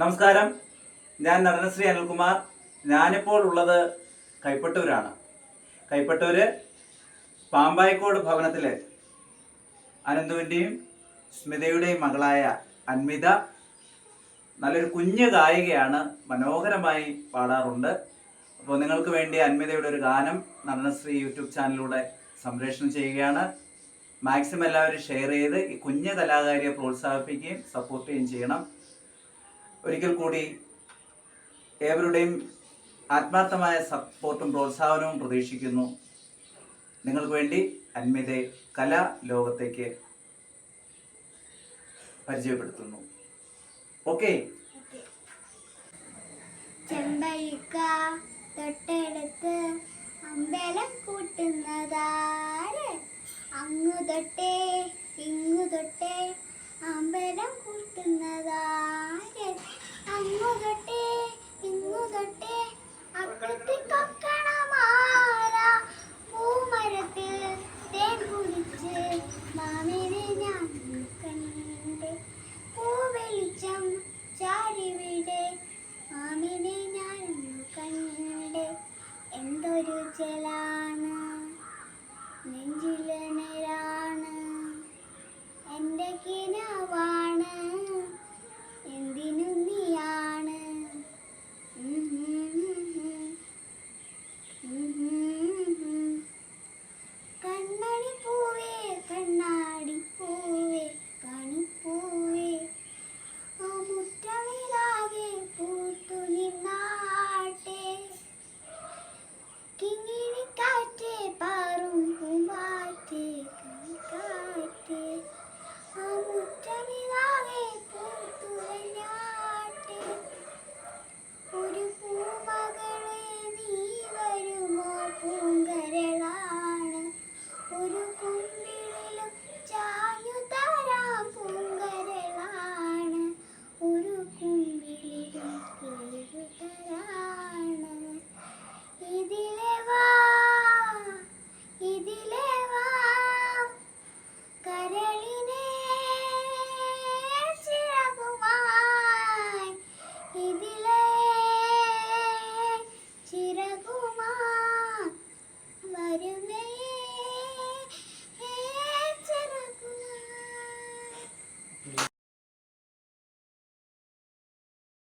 നമസ്കാരം. ഞാൻ നടനശ്രീ അനിൽകുമാർ. ഞാനിപ്പോൾ ഉള്ളത് കൈപ്പട്ടൂരാണ്. കൈപ്പട്ടൂര് പാമ്പായിക്കോട് ഭവനത്തിലെ അനന്തുവിന്റെയും സ്മിതയുടെയും മകളായ അൻമിത നല്ലൊരു കുഞ്ഞു ഗായികയാണ് മനോഹരമായി പാടാറുണ്ട്. അപ്പോൾ നിങ്ങൾക്ക് വേണ്ടി അൻമിതയുടെ ഒരു ഗാനം നടനശ്രീ യൂട്യൂബ് ചാനലിലൂടെ സംപ്രേഷണം ചെയ്യുകയാണ്. മാക്സിമം എല്ലാവരും ഷെയർ ചെയ്ത് ഈ കുഞ്ഞു കലാകാരിയെ പ്രോത്സാഹിപ്പിക്കുകയും സപ്പോർട്ട് ചെയ്യുകയും ചെയ്യണം. ഒരിക്കൽ കൂടി ഏവരുടെയും ആത്മാർത്ഥമായ സപ്പോർട്ടും പ്രോത്സാഹനവും പ്രതീക്ഷിക്കുന്നു. നിങ്ങൾക്ക് വേണ്ടി അന്മിതെ കലാ ലോകത്തേക്ക് പരിചയപ്പെടുത്തുന്നു. ഓക്കെ. അമ്പലം കൂട്ടുന്നതാര് അങ്ങു തൊട്ടേ